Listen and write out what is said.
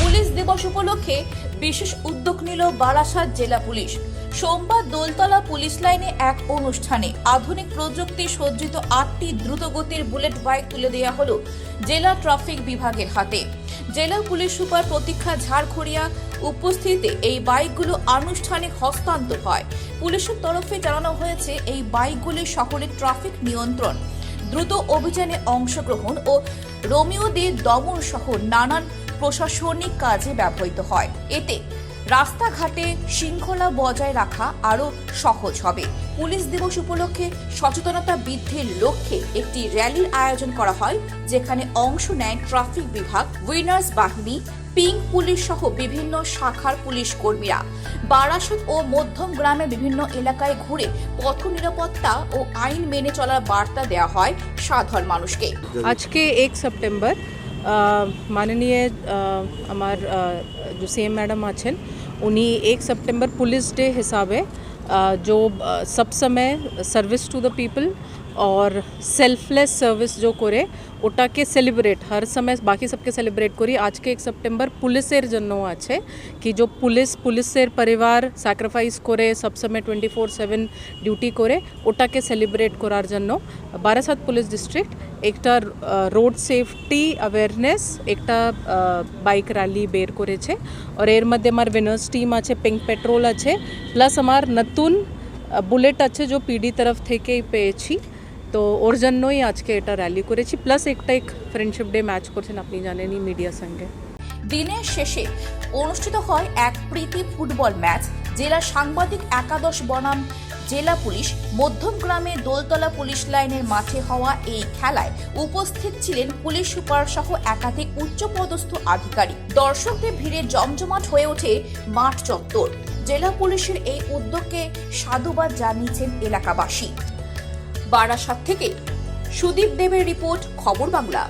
Police দিবস উপলক্ষে বিশেষ উদ্যোগ নিল বারাসাত জেলা পুলিশ। সোমবার দোলতলা পুলিশ লাইনে এক অনুষ্ঠানে আধুনিক প্রযুক্তি সজ্জিত আটটি দ্রুতগতির বুলেট বাইক তুলে দেওয়া হলো জেলা ট্রাফিক বিভাগের হাতে। জেলা পুলিশ সুপার প্রতীক্ষা ঝাড়খড়িয়া উপস্থিতিতে এই বাইকগুলো আনুষ্ঠানিক হস্তান্তর হয়। পুলিশের তরফে জানানো হয়েছে, এই বাইকগুলি শহরের ট্রাফিক নিয়ন্ত্রণ, দ্রুত অভিযানে অংশগ্রহণ ও রোমিও রোমিওদের দমন সহ নানান প্রশাসনিক কাজে ব্যবহৃত হয়। এতে রাস্তাঘাটে শৃঙ্খলা বজায় রাখা আরও সহজ হবে। পুলিশ দিবস উপলক্ষে সচেতনতা বৃদ্ধির লক্ষ্যে একটি র্যালির আয়োজন করা হয়, যেখানে অংশ নেয় ট্রাফিক বিভাগ, উইনার্স বাহিনী পিঙ্ক পুলিশ সহ বিভিন্ন শাখার পুলিশ কর্মীরা। বারাসত ও মধ্যম গ্রামে বিভিন্ন এলাকায় ঘুরে পথ নিরাপত্তা ও আইন মেনে চলার বার্তা দেওয়া হয় সাধারণ মানুষকে। আজকে এক সেপ্টেম্বর माननीय हमार जो सी मैडम आछन, उन्हीं एक सितंबर पुलिस डे हिसाब है जो सब समय सर्विस टू द पीपल আর সেলফলেস সার্ভিস যে করে ওটাকে সেলিব্রেট হর সময় বাকি সবকে সেলিব্রেট করি আজকে এক সেপ্টেম্বর পুলিশের জন্য আছে কি যে পুলিশ পুলিশের পরিবার স্যাক্রিফাইস করে সবসময় টোয়েন্টি ফোর সেভেন ডিউটি করে ওটাকে সেলিব্রেট করার জন্য বারাসাত পুলিশ ডিস্ট্রিক্ট একটা রোড সেফটি অ্যাওয়ারনেস একটা বাইক র্যালি বের করেছে আর এর মধ্যে আমার উইনার্স টিম আছে পিঙ্ক পেট্রোল আছে প্লাস আমার নতুন বুলেট আছে যে পিডি তরফ থেকেই পেয়েছি তো ওর জন্যই আজকে এটা র্যালি করেছি প্লাস একটা এক ফ্রেন্ডশিপ ডে ম্যাচ করছেন আপনি জানেনই মিডিয়ার সঙ্গে। দিনের শেষে অনুষ্ঠিত হয় এক প্রীতি ফুটবল ম্যাচ জেলা সাংবাদিক একাদশ বনাম, জেলা পুলিশ মধ্যমগ্রামে দোলতলা পুলিশ লাইনের মাঠে হওয়া এই খেলায় উপস্থিত ছিলেন পুলিশ সুপার সহ একাধিক উচ্চপদস্থ আধিকারিক। দর্শকদের ভিড়ে জমজমাট হয়ে ওঠে মাঠ চত্বর। জেলা পুলিশের এই উদ্যোগকে সাধুবাদ জানিয়েছেন এলাকাবাসী। বারাসাত থেকে সুদীপ দেবের রিপোর্ট খবর বাংলা।